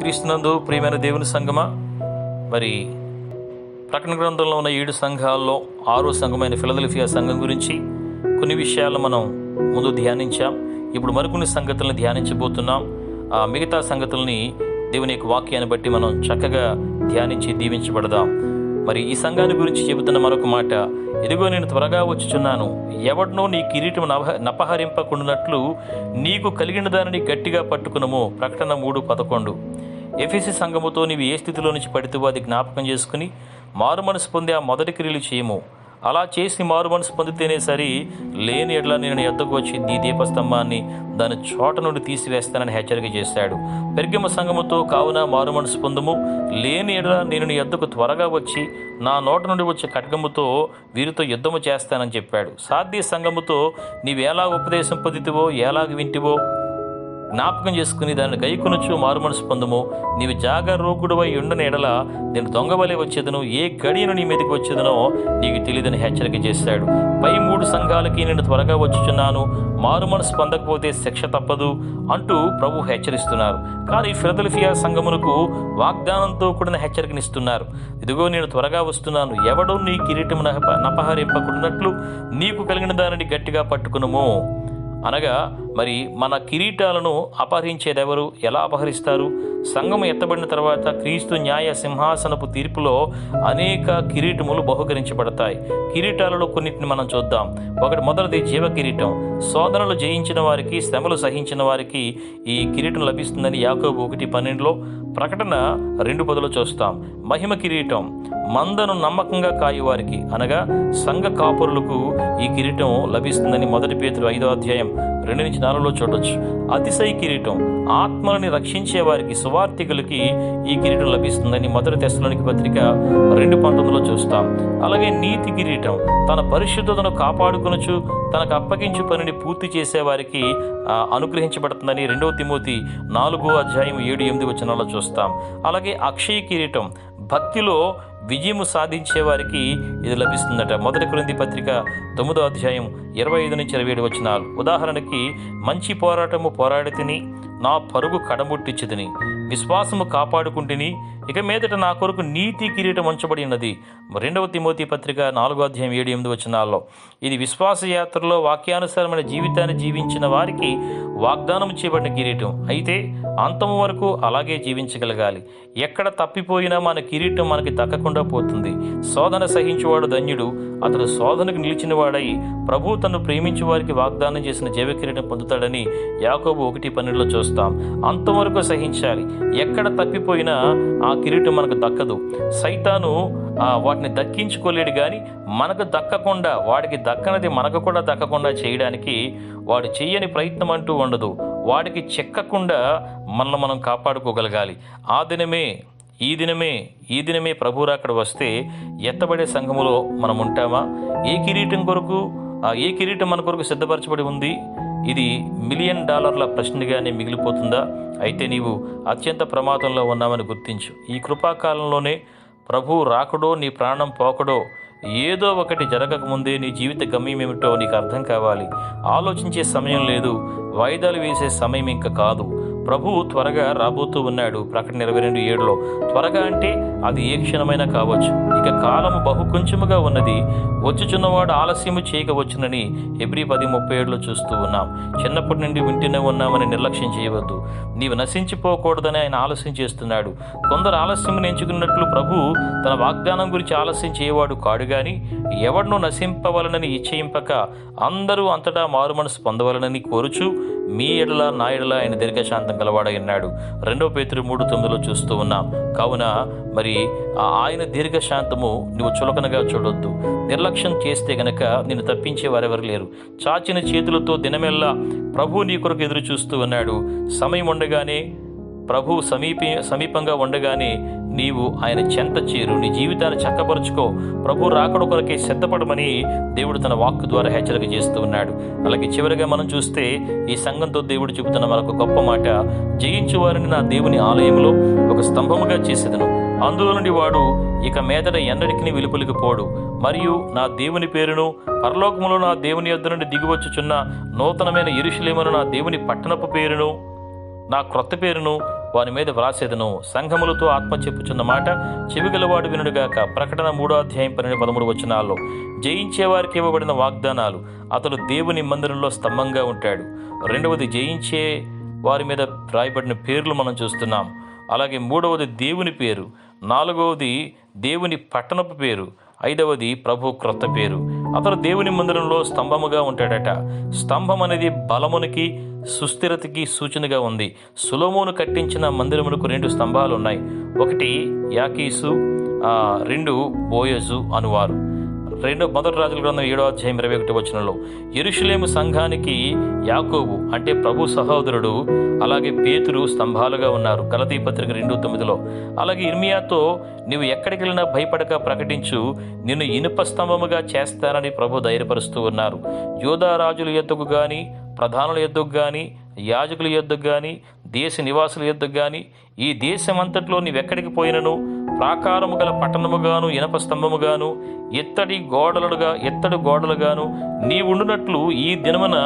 క్రీస్తునందు ప్రియమైన దేవుని సంగమా? మరి ప్రకటన గ్రంథంలో ఉన్న ఏడు సంఘాల్లో ఆరో సంఘమైన ఫిలదెల్ఫియా సంఘం గురించి కొన్ని విషయాలు మనం ముందు ధ్యానించాం. ఇప్పుడు మరికొన్ని సంగతులను ధ్యానించబోతున్నాం. ఆ మిగతా సంగతుల్ని దేవుని యొక్క వాక్యాన్ని బట్టి మనం చక్కగా ధ్యానించి దీవించబడదాం. మరి ఈ సంఘాన్ని గురించి చెబుతున్న మరొక మాట ఇదిగో నేను త్వరగా వచ్చుచున్నాను. ఎవడనో నీ కిరీటం నప నపహరింపకుండానట్లు నీకు కలిగిన దానిని గట్టిగా పట్టుకునము. ప్రకటన మూడు పదకొండు. ఎఫ్ఎసి సంఘముతో నీవు ఏ స్థితిలో నుంచి పడితే అది జ్ఞాపకం చేసుకుని మారు మనసు పొంది ఆ మొదటి క్రియలు చేయము. అలా చేసి మారు మనసు పొందితేనే సరి లేని ఎడ్ల నేను ఎద్దకు వచ్చి నీ దీపస్తంభాన్ని దాని చోట నుండి తీసివేస్తానని హెచ్చరిక చేశాడు. పెరిగమ సంగముతో కావున మారు మనసు పొందుము. లేని ఎడ్ల నేను నీ ఎద్దకు త్వరగా వచ్చి నా నోట నుండి వచ్చే ఖడ్గముతో వీరితో యుద్ధము చేస్తానని చెప్పాడు. సాధ్య సంఘముతో నీవు ఉపదేశం పొందితివో ఎలాగ వింటివో జ్ఞాపకం చేసుకుని దాన్ని గైకొనొచ్చు మారు మనసు పొందుము. నీవు జాగరూకుడువై ఉండని ఎడల నేను దొంగవలే వచ్చేదను ఏ గడియను నీ మీదకి వచ్చేదనో నీకు తెలియదని హెచ్చరిక చేశాడు. పై మూడు సంఘాలకి నేను త్వరగా వచ్చుచున్నాను మారు మనసు పొందకపోతే శిక్ష తప్పదు అంటూ ప్రభు హెచ్చరిస్తున్నారు. కానీ ఫిలదెల్ఫియా సంఘమునకు వాగ్దానంతో కూడిన హెచ్చరికనిస్తున్నారు. ఇదిగో నేను త్వరగా వస్తున్నాను ఎవడో నీ కిరీటం నపహరింపకున్నట్లు నీకు కలిగిన దానిని గట్టిగా పట్టుకునుము. అనగా మరి మన కిరీటాలను అపహరించేదెవరు? ఎలా అపహరిస్తారు? సంఘం ఎత్తబడిన తర్వాత క్రీస్తు న్యాయ సింహాసనపు తీర్పులో అనేక కిరీటములు బహుకరించబడతాయి. కిరీటాలలో కొన్నిటిని మనం చూద్దాం. ఒకటి మొదటిది జీవ కిరీటం శోధనలు జయించిన వారికి శ్రమలు సహించిన వారికి ఈ కిరీటం లభిస్తుందని యాకోబు ఒకటి పన్నెండులో ప్రకటన రెండు పదులు చూస్తాం. మహిమ కిరీటం. మందను నమ్మకంగా కాయువారికి అనగా సంఘ కాపురులకు ఈ కిరీటం లభిస్తుందని మొదటి పేతులు ఐదో అధ్యాయం రెండు నుంచి నాలుగులో చూడొచ్చు. అతిశయ కిరీటం. ఆత్మలని రక్షించే వారికి సువార్థికులకి ఈ కిరీటం లభిస్తుందని మొదటి తెశలోనికి పత్రిక రెండు పంతొమ్మిదిలో చూస్తాం. అలాగే నీతి కిరీటం. తన పరిశుద్ధతను కాపాడుకునుచు తనకు అప్పగించు పనిని పూర్తి చేసే వారికి అనుగ్రహించబడుతుందని రెండవ తిమోతి నాలుగో అధ్యాయం ఏడు ఎనిమిది వచ్చినాలో చూస్తాం. అలాగే అక్షయ కిరీటం. భక్తిలో విజయము సాధించే వారికి ఇది లభిస్తుందట. మొదటి క్రింది పత్రిక తొమ్మిదో అధ్యాయం ఇరవై ఐదు నుంచి ఇరవై ఏడు వచ్చినాలు ఉదాహరణకి మంచి పోరాటము పోరాడి తిని నా పరుగు కడముట్టించితిని విశ్వాసము కాపాడుకుంటుని ఇక మీదట నా కొరకు నీతి కిరీటం ఉంచబడి ఉన్నది. రెండవ తిమోతి పత్రిక నాలుగో అధ్యాయం ఏడు ఎనిమిది వచనాల్లో. ఇది విశ్వాస యాత్రలో వాక్యానుసారమైన జీవితాన్ని జీవించిన వారికి వాగ్దానం చేయబడిన కిరీటం. అయితే అంతం వరకు అలాగే జీవించగలగాలి. ఎక్కడ తప్పిపోయినా మన కిరీటం మనకి దక్కకుండా పోతుంది. శోధన సహించేవాడు ధన్యుడు. అతడు శోధనకు నిలిచిన వాడై ప్రభు తను ప్రేమించే వారికి వాగ్దానం చేసిన జీవ కిరీటం పొందుతాడని యాకోబు ఒకటి పన్నెండులో చూస్తాం. అంతం వరకు సహించాలి. ఎక్కడ తప్పిపోయినా ఆ కిరీటం మనకు దక్కదు. సైతాను వాటిని దక్కించుకోలేడు కానీ మనకు దక్కకుండా వాడికి దక్కనది మనకు కూడా దక్కకుండా చేయడానికి వాడు చేయని ప్రయత్నం అంటూ ఉండదు. వాడికి చెక్కకుండా మనల్ని మనం కాపాడుకోగలగాలి. ఆ దినమే ఈ దినమే ఈ దినమే ప్రభువురా అక్కడ వస్తే ఎత్తబడే సంఘములో మనం ఉంటామా? ఏ కిరీటం కొరకు ఏ కిరీటం మన కొరకు సిద్ధపరచబడి ఉంది? ఇది మిలియన్ డాలర్ల ప్రశ్నగానే మిగిలిపోతుందా? అయితే నీవు అత్యంత ప్రమాదంలో ఉన్నామని గుర్తించు. ఈ కృపాకాలంలోనే ప్రభు రాకడో నీ ప్రాణం పోకడో ఏదో ఒకటి జరగకముందే నీ జీవిత గమ్యం ఏమిటో నీకు అర్థం కావాలి. ఆలోచించే సమయం లేదు. వాయిదాలు వేసే సమయం ఇంకా కాదు. ప్రభువు త్వరగా రాబోతూ ఉన్నాడు. ప్రకటన ఇరవై రెండు ఏడులో త్వరగా అంటే అది ఏ క్షణమైనా కావచ్చు. ఇక కాలము బహు కొంచెముగా ఉన్నది. వచ్చుచున్నవాడు ఆలస్యము చేయకవచ్చునని ఎబ్రి పది ముప్పై ఏడులో చూస్తూ ఉన్నాం. చిన్నప్పటి నుండి వింటూనే ఉన్నామని నిర్లక్ష్యం చేయవద్దు. నీవు నశించిపోకూడదని ఆయన ఆలస్యం చేస్తున్నాడు. కొందరు ఆలస్యం ఎంచుకున్నట్లు ప్రభు తన వాగ్దానం గురించి ఆలస్యం చేయవాడు కాడు గాని ఎవడను నశింపవలనని ఇచ్చయింపక అందరూ అంతటా మారు మనసు పొందవలనని కోరుచు మీ ఎడల నా ఎడల ఆయన దీర్ఘశాంతం గలవాడై ఉన్నాడు. రెండో పేతురు మూడు తొమ్మిదిలో చూస్తూ ఉన్నాం. కావున మరి ఆ ఆయన దీర్ఘశాంతము నువ్వు చులకనగా చూడొద్దు. నిర్లక్ష్యం చేస్తే గనక నిన్ను తప్పించే వారెవరు లేరు. చాచిన చేతులతో దినమెల్లా ప్రభు నీ కొరకు ఎదురు చూస్తూ ఉన్నాడు. సమయం ఉండగానే ప్రభు సమీప సమీపంగా ఉండగానే నీవు ఆయన చెంత చేరు నీ జీవితాన్ని చక్కపరుచుకో. ప్రభు రాకడ కొరకే సిద్ధపడమని దేవుడు తన వాక్కు ద్వారా హెచ్చరిక చేస్తూ ఉన్నాడు. అలాగే చివరిగా మనం చూస్తే ఈ సంఘంతో దేవుడు చెబుతున్న మనకు గొప్ప మాట. జయించు వారిని నా దేవుని ఆలయంలో ఒక స్తంభముగా చేసేదను. అందులో నుండి వాడు ఇక మీదట ఎన్నటికి వెలుపలికి పోడు. మరియు నా దేవుని పేరును పరలోకములో నా దేవుని యొద్ద నుండి దిగివచ్చుచున్న నూతనమైన ఇరుషులేమును నా దేవుని పట్టణపు పేరును నా క్రొత్త పేరును వారి మీద వ్రాసేదను. సంఘములతో ఆత్మ చెప్పుచున్న మాట చెవిగలవాడు వినుడుగాక ప్రకటన మూడో అధ్యాయం పన్నెండు పదమూడు వచనాల్లో జయించేవారికి ఇవ్వబడిన వాగ్దానాలు. అతడు దేవుని మందిరంలో స్తంభంగా ఉంటాడు. రెండవది జయించే వారి మీద రాయబడిన పేర్లు మనం చూస్తున్నాం. అలాగే మూడవది దేవుని పేరు. నాలుగవది దేవుని పట్టణపు పేరు. ఐదవది ప్రభు క్రొత్త పేరు. అతడు దేవుని మందిరంలో స్తంభముగా ఉంటాడట. స్తంభం అనేది బలమునికి సుస్థిరతకి సూచనగా ఉంది. సులోమోను కట్టించిన మందిరమునకు రెండు స్తంభాలు ఉన్నాయి ఒకటి యాకీసు రెండు బోయజు అనువారు. రెండు మొదటి రాజుల గ్రంథం ఏడో అధ్యాయం ఇరవై ఒకటి వచనంలో ఎరుషులేము సంఘానికి యాకోబు అంటే ప్రభు సహోదరుడు అలాగే పేతురు స్తంభాలుగా ఉన్నారు. గలతీ పత్రిక రెండు తొమ్మిదిలో అలాగే ఇర్మియాతో నీవు ఎక్కడికి వెళ్ళినా భయపడక ప్రకటించు నిన్ను ఇనుప స్తంభముగా చేస్తానని ప్రభు ధైర్యపరుస్తూ ఉన్నారు. యోధా రాజుల ఎద్దుకు కానీ ప్రధానుల ఎద్దుకు కానీ యాజకుల ఎద్దుకు కానీ దేశ నివాసుల యుద్ధకు గాని ఈ దేశమంతట్లో నీవెక్కడికి పోయినను? ప్రాకారము గల పట్టణముగాను ఇనప స్తంభముగాను ఎత్తడి గోడలుగా ఎత్తడి గోడలుగాను నీవుండునట్లు ఈ దినమున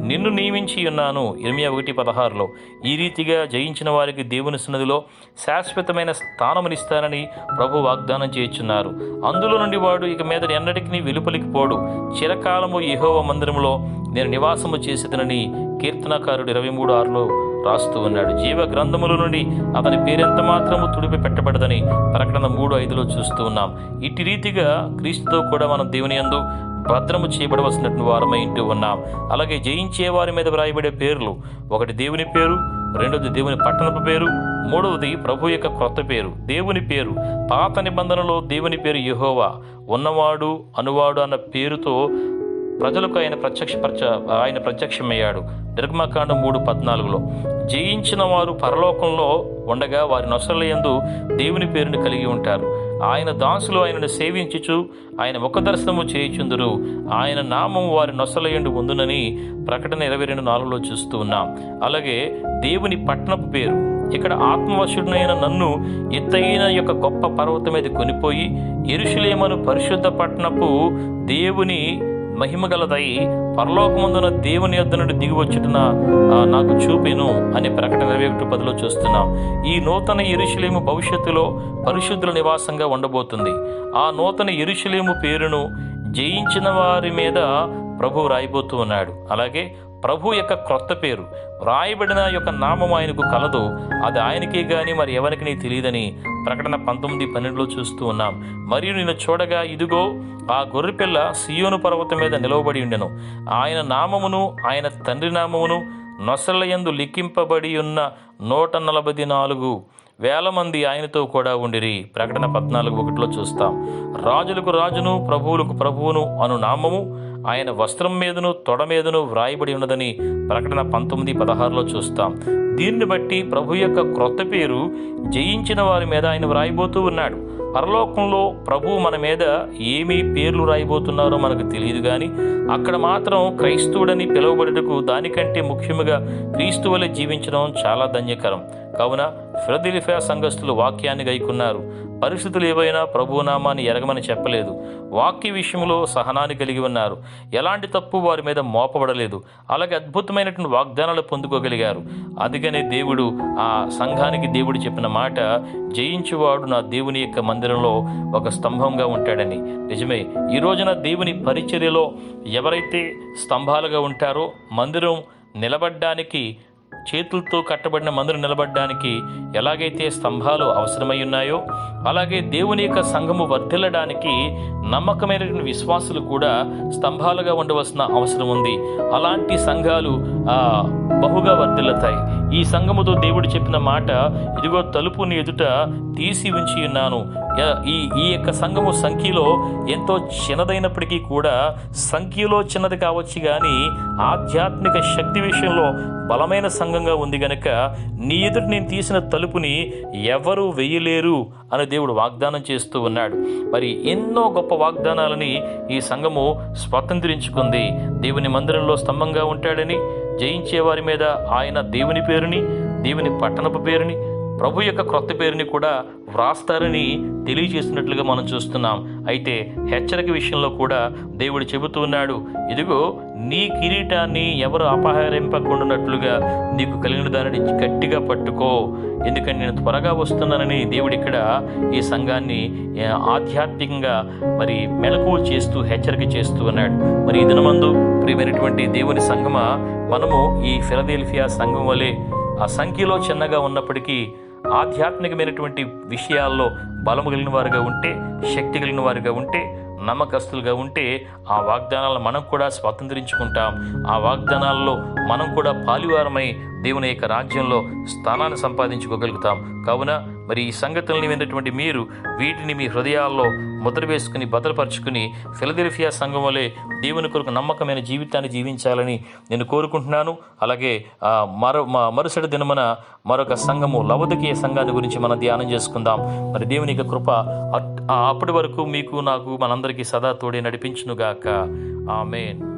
నిన్ను నియమించి ఉన్నాను. ఎనిమిది ఒకటి పదహారులో. ఈ రీతిగా జయించిన వారికి దేవుని సన్నదిలో శాశ్వతమైన స్థానమునిస్తానని ప్రభు వాగ్దానం చేయుచున్నారు. అందులో నుండి వాడు ఇక మీద ఎన్నటికీ వెలుపలికి పోడు. చిరకాలము యహోవ మందిరములో నేను నివాసము చేసేదనని కీర్తనకారుడు ఇరవై మూడు ఆరులో రాస్తూ ఉన్నాడు. జీవ గ్రంథముల నుండి అతని పేరెంత మాత్రము తుడిపి పెట్టబడదని ప్రకటన మూడు ఐదులో చూస్తూ ఉన్నాం. ఇటు రీతిగా క్రీస్తుతో కూడా మనం దేవుని యందు భద్రము చేయబడవలసినటువంటి వారమై ఇంటూ ఉన్నాం. అలాగే జయించే వారి మీద వ్రాయబడే పేర్లు ఒకటి దేవుని పేరు రెండవది దేవుని పట్టణపు పేరు మూడవది ప్రభు యొక్క క్రొత్త పేరు దేవుని పేరు. పాత నిబంధనలో దేవుని పేరు యహోవా. ఉన్నవాడు అనువాడు అన్న పేరుతో ప్రజలకు ఆయన ప్రత్యక్ష ఆయన ప్రత్యక్షమయ్యాడు. నిర్గమకాండం మూడు పద్నాలుగులో. జయించిన వారు పరలోకంలో ఉండగా వారి నొసలయందు దేవుని పేరుని కలిగి ఉంటారు. ఆయన దాసులు ఆయనను సేవించుచు ఆయన ముఖ దర్శనము చేయుచుందురు. ఆయన నామం వారి నొసలయండు ఉందునని ప్రకటన ఇరవై రెండు నాలుగులో చూస్తూ ఉన్నాం. అలాగే దేవుని పట్టణపు పేరు. ఇక్కడ ఆత్మవశుడైన నన్ను ఎత్తైన యొక్క గొప్ప పర్వతం మీద కొనిపోయి ఎరుషులేమను పరిశుద్ధ పట్టణపు దేవుని మహిమగలదై పరలోకముందున దేవుని యొద్ద నుండి దిగివచ్చుటన నాకు చూపెను అనే ప్రకటన ఇరవై ఒకటి పదిలో చూస్తున్నాం. ఈ నూతన ఇరుషులేము భవిష్యత్తులో పరిశుద్ధుల నివాసంగా ఉండబోతుంది. ఆ నూతన ఇరుషులేము పేరును జయించిన వారి మీద ప్రభు రాయిపోతూ ఉన్నాడు. అలాగే ప్రభు యొక్క క్రొత్త పేరు. వ్రాయబడిన యొక్క నామం ఆయనకు కలదు. అది ఆయనకే గాని మరి ఎవరికి తెలియదని ప్రకటన పంతొమ్మిది పన్నెండులో చూస్తూ ఉన్నాం. మరియు నేను చూడగా ఇదిగో ఆ గొర్రెపిల్ల సియోను పర్వతం మీద నిలవబడి ఉండెను. ఆయన నామమును ఆయన తండ్రి నామమును నొసలయందు లిఖింపబడి ఉన్న నూట నలభై నాలుగు వేల మంది ఆయనతో కూడా ఉండిరి. ప్రకటన పద్నాలుగు ఒకటిలో చూస్తాం. రాజులకు రాజును ప్రభువులకు ప్రభువును అను నామము ఆయన వస్త్రం మీదను తొడ మీదను వ్రాయబడి ఉన్నదని ప్రకటన పంతొమ్మిది పదహారులో చూస్తాం. దీన్ని బట్టి ప్రభు యొక్క క్రొత్త పేరు జయించిన వారి మీద ఆయన వ్రాయబోతూ ఉన్నాడు. పరలోకంలో ప్రభు మన మీద ఏమీ పేర్లు రాయబోతున్నారో మనకు తెలియదు కానీ అక్కడ మాత్రం క్రైస్తవుడని పిలువబడుటకు దానికంటే ముఖ్యముగా క్రీస్తు వలె జీవించడం చాలా ధన్యకరం. కావున ఫిలదిలిఫియా సంఘస్థులు వాక్యాన్ని గైకున్నారు. పరిస్థితులు ఏవైనా ప్రభునామాన్ని ఎరగమని చెప్పలేదు. వాక్య విషయంలో సహనాన్ని కలిగి ఉన్నారు. ఎలాంటి తప్పు వారి మీద మోపబడలేదు. అలాగే అద్భుతమైనటువంటి వాగ్దానాలు పొందుకోగలిగారు. అందుకనే దేవుడు ఆ సంఘానికి దేవుడు చెప్పిన మాట జయించువాడు నా దేవుని యొక్క మందిరంలో ఒక స్తంభంగా ఉంటాడని. నిజమే ఈ రోజున దేవుని పరిచర్యలో ఎవరైతే స్తంభాలుగా ఉంటారో మందిరం నిలబడ్డానికి చేతులతో కట్టబడిన మందిరం నిలబడడానికి ఎలాగైతే స్తంభాలు అవసరమై ఉన్నాయో అలాగే దేవుని యొక్క సంఘము వర్ధిల్లడానికి నమ్మకమైన విశ్వాసులు కూడా స్తంభాలుగా ఉండవలసిన అవసరం ఉంది. అలాంటి సంఘాలు బహుగా వర్ధిల్లుతాయి. ఈ సంఘముతో దేవుడు చెప్పిన మాట ఇదిగో తలుపుని ఎదుట తీసి ఉంచి ఉన్నాను. ఈ ఈ యొక్క సంఘము సంఖ్యలో ఎంతో చిన్నదైనప్పటికీ కూడా సంఖ్యలో చిన్నది కావచ్చు కానీ ఆధ్యాత్మిక శక్తి విషయంలో బలమైన సంఘంగా ఉంది గనక నీ ఎదుట నేను తీసిన తలుపుని ఎవరు వేయలేరు అని దేవుడు వాగ్దానం చేస్తూ ఉన్నాడు. మరి ఎన్నో గొప్ప వాగ్దానాలని ఈ సంఘము స్వతంత్రించుకుంది. దేవుని మందిరంలో స్తంభంగా ఉంటాడని జయించే వారి మీద ఆయన దేవుని పేరుని దేవుని పట్టణపు పేరుని ప్రభు యొక్క క్రొత్త పేరుని కూడా వ్రాస్తారని తెలియజేస్తున్నట్లుగా మనం చూస్తున్నాం. అయితే హెచ్చరిక విషయంలో కూడా దేవుడు చెబుతూ ఉన్నాడు ఇదిగో నీ కిరీటాన్ని ఎవరు అపహరింపకుండానట్లుగా నీకు కలిగిన దానిని గట్టిగా పట్టుకో. ఎందుకంటే నేను త్వరగా వస్తున్నానని దేవుడు ఇక్కడ ఈ సంఘాన్ని ఆధ్యాత్మికంగా మరి మెలకువ చేస్తూ హెచ్చరిక చేస్తూ ఉన్నాడు. మరి ఈ దినమందు ప్రియమైనటువంటి దేవుని సంఘమా మనము ఈ ఫిలదెల్ఫియా సంఘం వలె ఆ సంఖ్యలో చిన్నగా ఉన్నప్పటికీ ఆధ్యాత్మికమైనటువంటి విషయాల్లో బలము కలిగిన వారుగా ఉంటే శక్తి కలిగిన వారుగా ఉంటే నమ్మకస్తులుగా ఉంటే ఆ వాగ్దానాలను మనం కూడా స్వతంత్రించుకుంటాం. ఆ వాగ్దానాల్లో మనం కూడా పాలివారమై దేవుని యొక్క రాజ్యంలో స్థానాన్ని సంపాదించుకోగలుగుతాం. కావున మరి ఈ సంగతుల్ని విన్నటువంటి మీరు వీటిని మీ హృదయాల్లో ముద్ర వేసుకుని భద్రపరుచుకుని ఫిలదెల్ఫియా సంఘం వలె దేవుని కొరకు నమ్మకమైన జీవితాన్ని జీవించాలని నేను కోరుకుంటున్నాను. అలాగే మరో మా మరుసటి దినమున మరొక సంఘము లవదకీయ సంఘాన్ని గురించి మనం ధ్యానం చేసుకుందాం. మరి దేవుని యొక్క కృప అప్పటి వరకు మీకు నాకు మనందరికీ సదా తోడే నడిపించునుగాక. ఆమెన్.